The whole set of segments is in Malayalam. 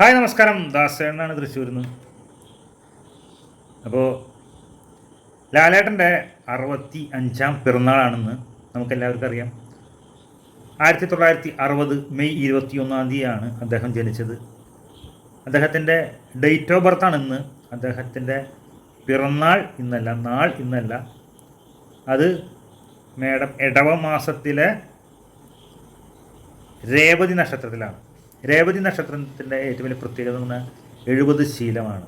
ഹായ് നമസ്കാരം. ദാസേണ്ണാണ് തൃശ്ശൂരിൽ നിന്ന് അപ്പോൾ ലാലേട്ടന്റെ അറുപത്തി അഞ്ചാം പിറന്നാളാണെന്ന് നമുക്കെല്ലാവർക്കും അറിയാം. ആയിരത്തി തൊള്ളായിരത്തി അറുപത് മെയ് ഇരുപത്തി ഒന്നാം തീയതിയാണ് അദ്ദേഹം ജനിച്ചത്. അദ്ദേഹത്തിന്റെ ഡേറ്റ് ഓഫ് ബർത്താണ് ഇന്ന് അദ്ദേഹത്തിന്റെ പിറന്നാൾ ഇന്നല്ല നാൾ ഇന്നല്ല. അത് മേഡം ഇടവ മാസത്തിലെ രേവതി നക്ഷത്രത്തിലാണ്. രേവതി നക്ഷത്രത്തിന്റെ ഏറ്റവും വലിയ പ്രത്യേകത എന്ന് പറഞ്ഞാൽ എഴുപത് ശീലമാണ്.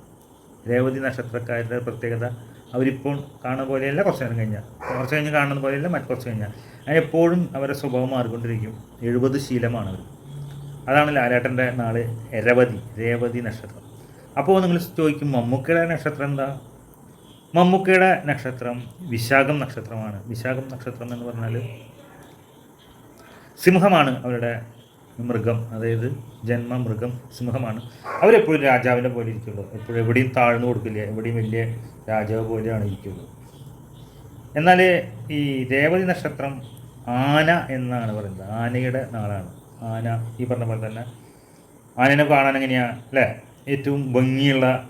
രേവതി നക്ഷത്രക്കാരുടെ പ്രത്യേകത അവരിപ്പോൾ കാണുന്ന പോലെയല്ല കുറച്ച് നേരം കഴിഞ്ഞാൽ. കുറച്ച് കഴിഞ്ഞ് കാണുന്ന പോലെയല്ല മറ്റു കുറച്ച് കഴിഞ്ഞാൽ. അങ്ങനെ എപ്പോഴും അവരുടെ സ്വഭാവം മാറിക്കൊണ്ടിരിക്കും. എഴുപത് ശീലമാണ് അവർ. അതാണ് ലാലേട്ടന്റെ നാൾ രവതി രേവതി നക്ഷത്രം. അപ്പോൾ നിങ്ങൾ ചോദിക്കും മമ്മൂക്കയുടെ നക്ഷത്രം എന്താ? മമ്മൂക്കയുടെ നക്ഷത്രം വിശാഖം നക്ഷത്രമാണ്. വിശാഖം നക്ഷത്രം എന്ന് പറഞ്ഞാൽ സിംഹമാണ് അവരുടെ മൃഗം അതായത് ജന്മ മൃഗം സിംഹമാണ്. അവരെപ്പോഴും രാജാവിനെ പോലെ ഇരിക്കുള്ളൂ. എപ്പോഴും എവിടെയും താഴ്ന്നു കൊടുക്കില്ല. എവിടെയും വലിയ രാജാവ് പോലെയാണ് ഇരിക്കുന്നത്. എന്നാൽ ഈ രേവതി നക്ഷത്രം ആന എന്നാണ് പറയുന്നത്. ആനയുടെ നാളാണ് ആന ഈ പറഞ്ഞ പോലെ തന്നെ ആനനെ കാണാൻ എങ്ങനെയാണ് അല്ലേ? ഏറ്റവും ഭംഗിയുള്ള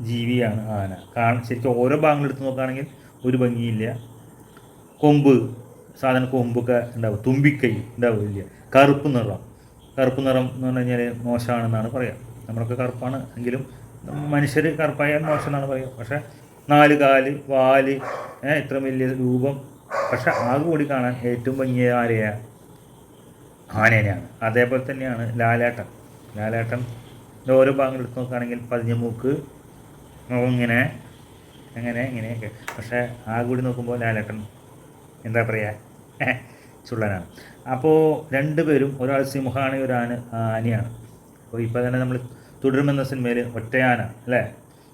ജീവിയാണ് ആന. കാണാൻ ശരിക്കും ഓരോ ഭാഗങ്ങൾ എടുത്ത് നോക്കുകയാണെങ്കിൽ ഒരു ഭംഗിയില്ല. കൊമ്പ് സാധാരണ കൊമ്പൊക്കെ ഉണ്ടാവും. തുമ്പിക്കൈ ഉണ്ടാവില്ല. കറുപ്പ് നിറം. കറുപ്പ് നിറം എന്ന് പറഞ്ഞു കഴിഞ്ഞാൽ മോശമാണെന്നാണ് പറയുക നമ്മളൊക്കെ കറുപ്പാണ് എങ്കിലും മനുഷ്യർ കറുപ്പായാൽ മോശം എന്നാണ് പറയുക പക്ഷേ നാല് കാൽ വാൽ ഇത്ര വലിയ രൂപം. പക്ഷെ ആകെ കൂടി കാണാൻ ഏറ്റവും ഭംഗിയ ആരെയാ? ആനേനെയാണ്. അതേപോലെ തന്നെയാണ് ലാലേട്ടൻ. ലാലേട്ടൻ ഓരോ ഭാഗങ്ങൾ എടുത്ത് നോക്കുകയാണെങ്കിൽ പതിഞ്ഞ മൂക്ക് ഇങ്ങനെ അങ്ങനെ ഇങ്ങനെയൊക്കെ. പക്ഷേ ആ കൂടി നോക്കുമ്പോൾ ലാലേട്ടൻ എന്താ പറയുക ചുള്ളനാണ്. അപ്പോൾ രണ്ടുപേരും ഒരാൾ സിംഹമാണ് ഒരാണ് ആനയാണ് അപ്പോൾ ഇപ്പോൾ തന്നെ നമ്മൾ തുടരുമെന്ന സിനിമയിൽ ഒറ്റയാന അല്ലേ?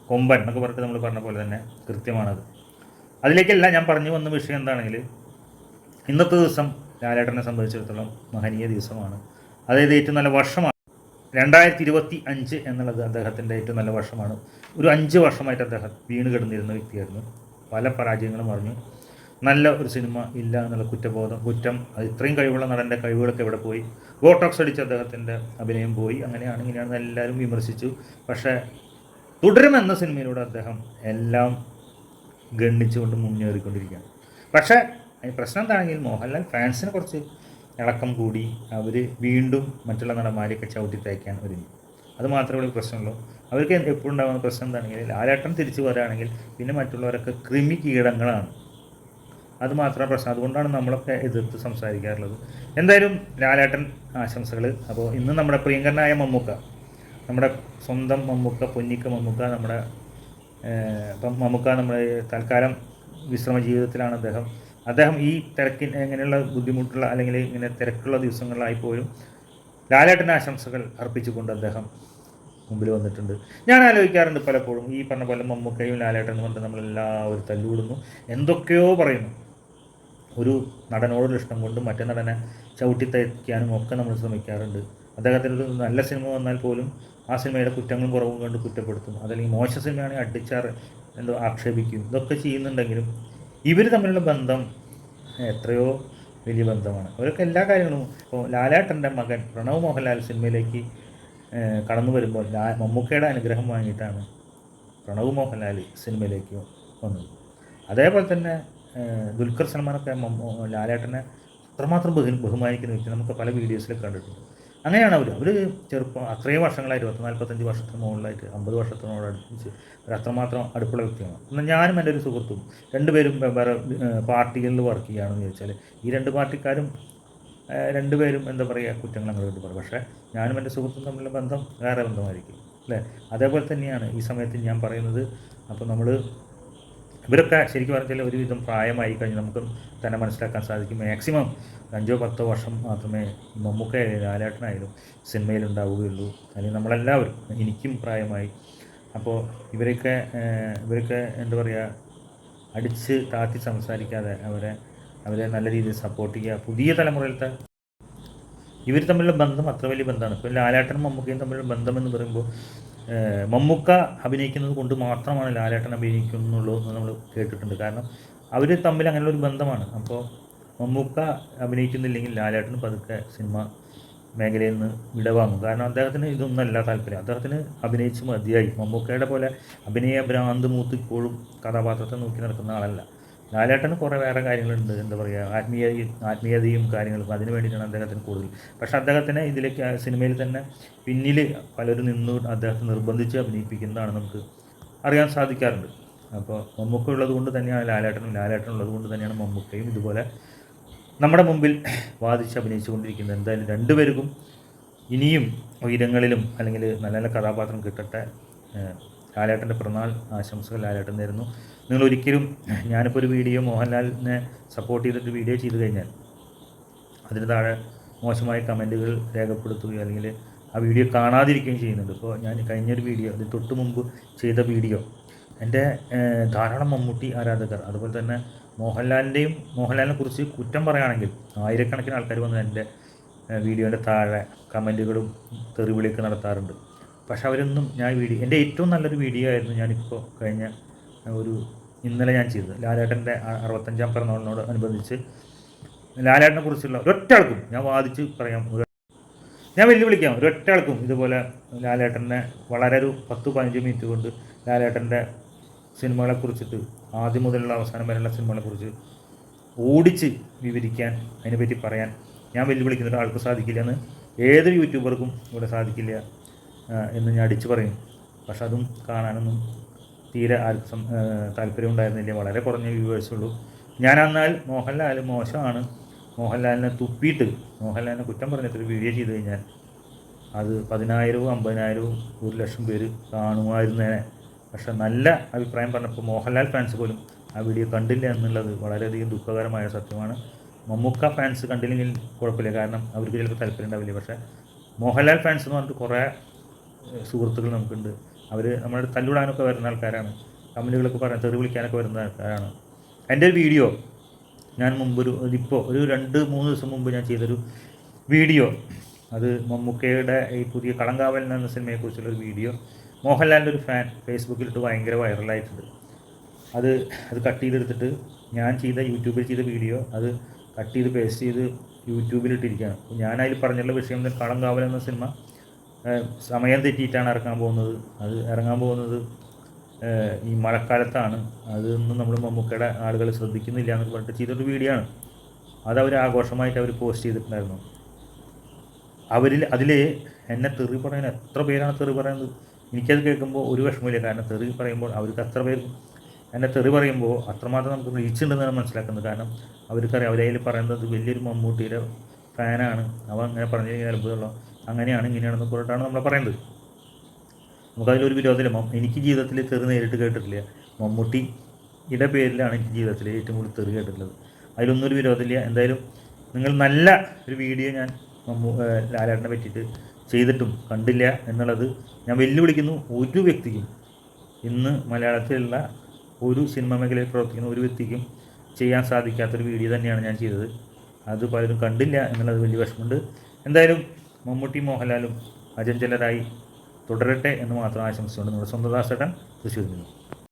കൊമ്പൻ എന്നൊക്കെ പറഞ്ഞിട്ട് നമ്മൾ പറഞ്ഞ പോലെ തന്നെ കൃത്യമാണത്. അതിലേക്കല്ല ഞാൻ പറഞ്ഞു വന്ന വിഷയം എന്താണെങ്കിൽ ഇന്നത്തെ ദിവസം ലാലേട്ടനെ സംബന്ധിച്ചിടത്തോളം മഹനീയ ദിവസമാണ്. അതായത് ഏറ്റവും നല്ല വർഷമാണ്. രണ്ടായിരത്തി ഇരുപത്തി അഞ്ച് എന്നുള്ളത് അദ്ദേഹത്തിന്റെ ഏറ്റവും നല്ല വർഷമാണ്. ഒരു അഞ്ച് വർഷമായിട്ട് അദ്ദേഹം വീണ് കിടന്നിരുന്ന വ്യക്തിയായിരുന്നു. പല പരാജയങ്ങളും അറിഞ്ഞു. നല്ല ഒരു സിനിമ ഇല്ല എന്നുള്ള കുറ്റബോധം കുറ്റം ഇത്രയും കഴിവുള്ള നടന്റെ കഴിവുകളൊക്കെ ഇവിടെ പോയി. ബോട്ടോക്സ് അടിച്ച് അദ്ദേഹത്തിന്റെ അഭിനയം പോയി. അങ്ങനെയാണ് ഇങ്ങനെയാണെന്ന് എല്ലാവരും വിമർശിച്ചു. പക്ഷേ തുടരുമെന്ന സിനിമയിലൂടെ അദ്ദേഹം എല്ലാം ഗണ്ണിച്ചുകൊണ്ട് മുന്നേറിക്കൊണ്ടിരിക്കുകയാണ്. പക്ഷേ പ്രശ്നം എന്താണെങ്കിൽ മോഹൻലാൽ ഫാൻസിനെ കുറച്ച് ഇളക്കം കൂടി അവർ വീണ്ടും മറ്റുള്ള നടന്മാരെയൊക്കെ ചവിട്ടി തയ്ക്കാൻ ഒരുങ്ങി. അത് മാത്രമേ ഉള്ളൂ പ്രശ്നമുള്ളൂ. അവർക്ക് എപ്പോഴും ഉണ്ടാകുന്ന പ്രശ്നം എന്താണെങ്കിൽ ലാലേട്ടൻ തിരിച്ചു വരാണെങ്കിൽ പിന്നെ മറ്റുള്ളവരൊക്കെ കൃമി കീടങ്ങളാണ്. അത് മാത്രമാണ് പ്രശ്നം. അതുകൊണ്ടാണ് നമ്മളൊക്കെ എതിർത്ത് സംസാരിക്കാറുള്ളത്. എന്തായാലും ലാലേട്ടൻ ആശംസകൾ അപ്പോൾ ഇന്ന് നമ്മുടെ പ്രിയങ്കരനായ മമ്മൂക്ക നമ്മുടെ സ്വന്തം മമ്മൂക്ക പൊന്നിക്ക മമ്മൂക്ക നമ്മുടെ ഇപ്പം മമ്മൂക്ക നമ്മുടെ തൽക്കാലം വിശ്രമ ജീവിതത്തിലാണ് അദ്ദേഹം. അദ്ദേഹം ഈ തിരക്കിന് ഇങ്ങനെയുള്ള ബുദ്ധിമുട്ടുള്ള അല്ലെങ്കിൽ ഇങ്ങനെ തിരക്കുള്ള ദിവസങ്ങളിലായി പോലും ലാലേട്ടന് ആശംസകൾ അർപ്പിച്ചുകൊണ്ട് അദ്ദേഹം മുമ്പിൽ വന്നിട്ടുണ്ട്. ഞാൻ ആലോചിക്കാറുണ്ട് പലപ്പോഴും ഈ പറഞ്ഞ പോലെ മമ്മൂക്കയും ലാലേട്ടനും കൊണ്ട് നമ്മളെല്ലാവരും തല്ലുകൂടുന്നു എന്തൊക്കെയോ പറയുന്നു. ഒരു നടനോടുള്ള ഇഷ്ടം കൊണ്ടും മറ്റേ നടനെ ചവിട്ടി തയ്ക്കാനും ഒക്കെ നമ്മൾ ശ്രമിക്കാറുണ്ട്. അദ്ദേഹത്തിന് ഒരു നല്ല സിനിമ വന്നാൽ പോലും ആ സിനിമയുടെ കുറ്റങ്ങളും കുറവും കണ്ട് കുറ്റപ്പെടുത്തും അതല്ലെങ്കിൽ മോശ സിനിമയാണെങ്കിൽ അടിച്ചാർ എന്തോ ആക്ഷേപിക്കും. ഇതൊക്കെ ചെയ്യുന്നുണ്ടെങ്കിലും ഇവർ തമ്മിലുള്ള ബന്ധം എത്രയോ വലിയ ബന്ധമാണ്. അവരൊക്കെ എല്ലാ കാര്യങ്ങളും ഇപ്പോൾ ലാലേട്ടന്റെ മകൻ പ്രണവ് മോഹൻലാൽ സിനിമയിലേക്ക് കടന്നു വരുമ്പോൾ ലാ മമ്മൂക്കയുടെ അനുഗ്രഹം വാങ്ങിയിട്ടാണ് പ്രണവ് മോഹൻലാൽ സിനിമയിലേക്ക് വന്നത്. അതേപോലെ തന്നെ ദുൽഖർ സൽമാനൊക്കെ ലാലേട്ടനെ അത്രമാത്രം ബഹു ബഹുമാനിക്കുന്ന വ്യക്തി നമുക്ക് പല വീഡിയോസിൽ കണ്ടിട്ടുണ്ട്. അങ്ങനെയാണ് അവർ അവർ ചെറുപ്പം അത്രയും വർഷങ്ങളായിട്ട് പത്ത് നാൽപ്പത്തഞ്ച് വർഷത്തിന് മുകളിലായിട്ട് അമ്പത് വർഷത്തിനോട് അടുപ്പിച്ച് അവർ അത്രമാത്രം അടുപ്പുള്ള വ്യക്തിയാണ്. എന്നാൽ ഞാനും എന്റെ ഒരു സുഹൃത്തും രണ്ടുപേരും വേറെ പാർട്ടികളിൽ വർക്ക് ചെയ്യുകയാണെന്ന് ചോദിച്ചാൽ ഈ രണ്ട് പാർട്ടിക്കാരും രണ്ടുപേരും എന്താ പറയുക കുറ്റങ്ങൾ അങ്ങനെ വേണ്ടി പറയും. പക്ഷേ ഞാനും എന്റെ സുഹൃത്തും തമ്മിലുള്ള ബന്ധം വേറെ ബന്ധമായിരിക്കും. അല്ലേ? അതേപോലെ തന്നെയാണ് ഈ സമയത്ത് ഞാൻ പറയുന്നത്. അപ്പോൾ നമ്മൾ ഇവരൊക്കെ ശരിക്കും പറഞ്ഞാൽ ഒരുവിധം പ്രായമായി കഴിഞ്ഞ് നമുക്ക് തന്നെ മനസ്സിലാക്കാൻ സാധിക്കും. മാക്സിമം അഞ്ചോ പത്തോ വർഷം മാത്രമേ ഈ മമ്മൂക്ക ലാലേട്ടനായാലും സിനിമയിൽ ഉണ്ടാവുകയുള്ളൂ അല്ലെങ്കിൽ നമ്മളെല്ലാവരും എനിക്കും പ്രായമായി. അപ്പോൾ ഇവരൊക്കെ ഇവരൊക്കെ എന്താ പറയുക അടിച്ച് താത്തി സംസാരിക്കാതെ അവരെ അവരെ നല്ല രീതിയിൽ സപ്പോർട്ട് ചെയ്യുക. പുതിയ തലമുറയിലത്തെ ഇവർ തമ്മിലുള്ള ബന്ധം അത്ര വലിയ ബന്ധമാണ്. ഇപ്പോൾ ലാലാട്ടനും മമ്മൂക്കയും തമ്മിലുള്ള ബന്ധം എന്ന് പറയുമ്പോൾ മമ്മൂക്ക അഭിനയിക്കുന്നത് കൊണ്ട് മാത്രമാണ് ലാലേട്ടൻ അഭിനയിക്കുന്നുള്ളൂ എന്ന് നമ്മൾ കേട്ടിട്ടുണ്ട്. കാരണം അവർ തമ്മിൽ അങ്ങനെയുള്ള ഒരു ബന്ധമാണ്. അപ്പോൾ മമ്മൂക്ക അഭിനയിക്കുന്നില്ലെങ്കിൽ ലാലേട്ടൻ പതുക്കെ സിനിമ മേഖലയിൽ നിന്ന് വിടവാങ്ങും. കാരണം അദ്ദേഹത്തിന് ഇതൊന്നല്ല താല്പര്യം. അദ്ദേഹത്തിന് അഭിനയിച്ച് മതിയായി. മമ്മൂക്കയുടെ പോലെ അഭിനയ ഭ്രാന്ത് മൂത്ത് ഇപ്പോഴും കഥാപാത്രത്തെ നോക്കി നടക്കുന്ന ആളല്ല. ലാലേട്ടന് കുറേ വേറെ കാര്യങ്ങളുണ്ട് എന്താ പറയുക ആത്മീയ ആത്മീയതയും കാര്യങ്ങളും അതിന് വേണ്ടിയിട്ടാണ് അദ്ദേഹത്തിന് കൂടുതൽ. പക്ഷേ അദ്ദേഹത്തിനെ ഇതിലേക്ക് സിനിമയിൽ തന്നെ പിന്നിൽ പലരും നിന്ന് അദ്ദേഹത്തെ നിർബന്ധിച്ച് അഭിനയിപ്പിക്കുന്നതാണ് നമുക്ക് അറിയാൻ സാധിക്കാറുണ്ട്. അപ്പോൾ മമ്മൂക്ക ഉള്ളത് കൊണ്ട് തന്നെയാണ് ലാലേട്ടനും ലാലേട്ടൻ ഉള്ളത് കൊണ്ട് തന്നെയാണ് മമ്മൂക്കയും ഇതുപോലെ നമ്മുടെ മുമ്പിൽ വാദിച്ച് അഭിനയിച്ചുകൊണ്ടിരിക്കുന്നത്. എന്തായാലും രണ്ടുപേർക്കും ഇനിയും ഉയരങ്ങളിലും അല്ലെങ്കിൽ നല്ല നല്ല കഥാപാത്രം കിട്ടട്ടെ ലാലേട്ടന്റെ പിറന്നാൾ ആശംസകൾ ലാലേട്ടൻ തരുന്നു നിങ്ങൾ ഒരിക്കലും ഞാനിപ്പോൾ ഒരു വീഡിയോ മോഹൻലാലിനെ സപ്പോർട്ട് ചെയ്തിട്ട് വീഡിയോ ചെയ്തു കഴിഞ്ഞാൽ അതിന് താഴെ മോശമായ കമന്റുകൾ രേഖപ്പെടുത്തുകയോ അല്ലെങ്കിൽ ആ വീഡിയോ കാണാതിരിക്കുകയും ചെയ്യുന്നുണ്ട്. ഇപ്പോൾ ഞാൻ കഴിഞ്ഞൊരു വീഡിയോ അതിന് തൊട്ട് മുമ്പ് ചെയ്ത വീഡിയോ എന്റെ ധാരാളം മമ്മൂട്ടി ആരാധകർ അതുപോലെ തന്നെ മോഹൻലാലിന്റെയും മോഹൻലാലിനെ കുറിച്ച് കുറ്റം പറയുകയാണെങ്കിൽ ആയിരക്കണക്കിന് ആൾക്കാർ വന്ന് എന്റെ വീഡിയോന്റെ താഴെ കമന്റുകളും തെറിവിളിയൊക്കെ നടത്താറുണ്ട്. പക്ഷെ അവരൊന്നും ഞാൻ വീഡിയോ എന്റെ ഏറ്റവും നല്ലൊരു വീഡിയോ ആയിരുന്നു ഞാനിപ്പോൾ കഴിഞ്ഞ ഒരു ഇന്നലെ ഞാൻ ചെയ്തത്. ലാലേട്ടന്റെ അറുപത്തഞ്ചാം പിറന്നാളിനോട് അനുബന്ധിച്ച് ലാലേട്ടനെ കുറിച്ചുള്ള ഒരൊറ്റ ആൾക്കും ഞാൻ വാദിച്ച് പറയാം. ഞാൻ വെല്ലുവിളിക്കാം. ഒരൊറ്റ ആൾക്കും ഇതുപോലെ ലാലേട്ടനെ വളരെ ഒരു പത്ത് പതിനഞ്ച് മിനിറ്റ് കൊണ്ട് ലാലേട്ടന്റെ സിനിമകളെ കുറിച്ചിട്ട് ആദ്യം മുതലുള്ള അവസാനം വരെയുള്ള സിനിമകളെ കുറിച്ച് ഓടിച്ച് വിവരിക്കാൻ അതിനെപ്പറ്റി പറയാൻ ഞാൻ വെല്ലുവിളിക്കുന്ന ഒരാൾക്ക് സാധിക്കില്ല എന്ന് ഏതൊരു യൂട്യൂബർക്കും ഇവിടെ സാധിക്കില്ല. എന്ന് ഞാൻ അടിച്ചു പറയും. പക്ഷെ അതും കാണാനൊന്നും തീരെ ആർക്കും താല്പര്യം ഉണ്ടായിരുന്നില്ല വളരെ കുറഞ്ഞ വ്യൂവേഴ്സ് ഉള്ളൂ. ഞാൻ എന്നാൽ മോഹൻലാൽ മോശമാണ്. മോഹൻലാലിനെ തുപ്പിയിട്ട് മോഹൻലാലിനെ കുറ്റം പറഞ്ഞിട്ടൊരു വീഡിയോ ചെയ്ത് കഴിഞ്ഞാൽ അത് പതിനായിരവും അമ്പതിനായിരവും ഒരു ലക്ഷം പേര് കാണുമായിരുന്നേനെ. പക്ഷെ നല്ല അഭിപ്രായം പറഞ്ഞപ്പോൾ മോഹൻലാൽ ഫാൻസ് പോലും ആ വീഡിയോ കണ്ടില്ല എന്നുള്ളത് വളരെയധികം ദുഃഖകരമായ സത്യമാണ്. മമ്മൂക്ക ഫാൻസ് കണ്ടില്ലെങ്കിൽ കുഴപ്പമില്ല. കാരണം അവർക്ക് ചിലപ്പോൾ താല്പര്യം ഉണ്ടാവില്ല. പക്ഷേ മോഹൻലാൽ ഫാൻസ് എന്ന് പറഞ്ഞിട്ട് കുറേ സുഹൃത്തുക്കൾ നമുക്കുണ്ട്. അവർ നമ്മുടെ തല്ലുടാനൊക്കെ വരുന്ന ആൾക്കാരാണ്. കമന്റുകളൊക്കെ പറയാൻ തെറി വിളിക്കാനൊക്കെ വരുന്ന ആൾക്കാരാണ്. എന്റെ ഒരു വീഡിയോ ഞാൻ മുമ്പൊരു ഇപ്പോൾ ഒരു രണ്ട് മൂന്ന് ദിവസം മുമ്പ് ഞാൻ ചെയ്തൊരു വീഡിയോ. അത് മമ്മൂക്കയുടെ ഈ പുതിയ കളങ്കാവൽ എന്ന സിനിമയെക്കുറിച്ചുള്ള ഒരു വീഡിയോ. മോഹൻലാലിന്റെ ഒരു ഫാൻ ഫേസ്ബുക്കിലിട്ട് ഭയങ്കര വൈറലായിട്ടുണ്ട്. അത് അത് കട്ട് ചെയ്തെടുത്തിട്ട് ഞാൻ ചെയ്ത യൂട്യൂബിൽ ചെയ്ത വീഡിയോ അത് കട്ട് ചെയ്ത് പേസ്റ്റ് ചെയ്ത് യൂട്യൂബിലിട്ടിരിക്കുകയാണ് ഞാൻ അതിൽ പറഞ്ഞുള്ള വിഷയം കളങ്കാവൽ എന്ന സിനിമ സമയം തെറ്റിയിട്ടാണ് ഇറങ്ങാൻ പോകുന്നത്. അത് ഇറങ്ങാൻ പോകുന്നത് ഈ മഴക്കാലത്താണ്. അതൊന്നും നമ്മൾ മമ്മൂക്കയുടെ ആളുകൾ ശ്രദ്ധിക്കുന്നില്ല എന്നൊക്കെ പറഞ്ഞിട്ട് ചെയ്തൊരു വീഡിയോ ആണ്. അത് അവർ ആഘോഷമായിട്ട് അവർ പോസ്റ്റ് ചെയ്തിട്ടുണ്ടായിരുന്നു. അവരിൽ അതിൽ എന്നെ തെറി പറയാൻ എത്ര പേരാണ് തെറി പറയുന്നത്? എനിക്കത് കേൾക്കുമ്പോൾ ഒരു വിഷമമില്ല കാരണം തെറി പറയുമ്പോൾ അവർക്ക് അത്ര പേർ എന്നെ തെറി പറയുമ്പോൾ അത്രമാത്രം നമുക്ക് റീച്ച് ഉണ്ടെന്നാണ് മനസ്സിലാക്കുന്നത്. കാരണം അവർക്കറിയാം അവരതിൽ പറയുന്നത് വലിയൊരു മമ്മൂട്ടിയുടെ ഫാനാണ് അവ അങ്ങനെ പറഞ്ഞു കഴിഞ്ഞാൽ അത്ഭുതമുള്ള അങ്ങനെയാണ് ഇങ്ങനെയാണെന്ന് പറഞ്ഞിട്ടാണ് നമ്മൾ പറയുന്നത്. നമുക്കതിലൊരു വിരോധമില്ല. എനിക്ക് ജീവിതത്തിൽ തെറി നേരിട്ട് കേട്ടിട്ടില്ല. മമ്മൂട്ടിയുടെ പേരിലാണ് എനിക്ക് ജീവിതത്തിൽ ഏറ്റവും കൂടുതൽ തെറി കേട്ടിട്ടുള്ളത്. അതിലൊന്നും ഒരു വിരോധമില്ല. എന്തായാലും നിങ്ങൾ നല്ല ഒരു വീഡിയോ ഞാൻ മമ്മൂ ലാലേട്ടനെ പറ്റിയിട്ട് ചെയ്തിട്ടും കണ്ടില്ല എന്നുള്ളത് ഞാൻ വെല്ലുവിളിക്കുന്നു ഒരു വ്യക്തിക്കും. ഇന്ന് മലയാളത്തിലുള്ള ഒരു സിനിമ മേഖലയിൽ പ്രവർത്തിക്കുന്ന ഒരു വ്യക്തിക്കും ചെയ്യാൻ സാധിക്കാത്തൊരു വീഡിയോ തന്നെയാണ് ഞാൻ ചെയ്തത്. അത് പലരും കണ്ടില്ല എന്നുള്ളത് വലിയ വിഷമമുണ്ട്. എന്തായാലും മമ്മൂട്ടി മോഹൻലാലും അജഞ്ചലരായി തുടരട്ടെ എന്ന് മാത്രം ആശംസിച്ചുകൊണ്ട് നമ്മുടെ സ്വന്തദാസേട്ടൻ തൃശ്ശൂരിൽ നിന്ന്.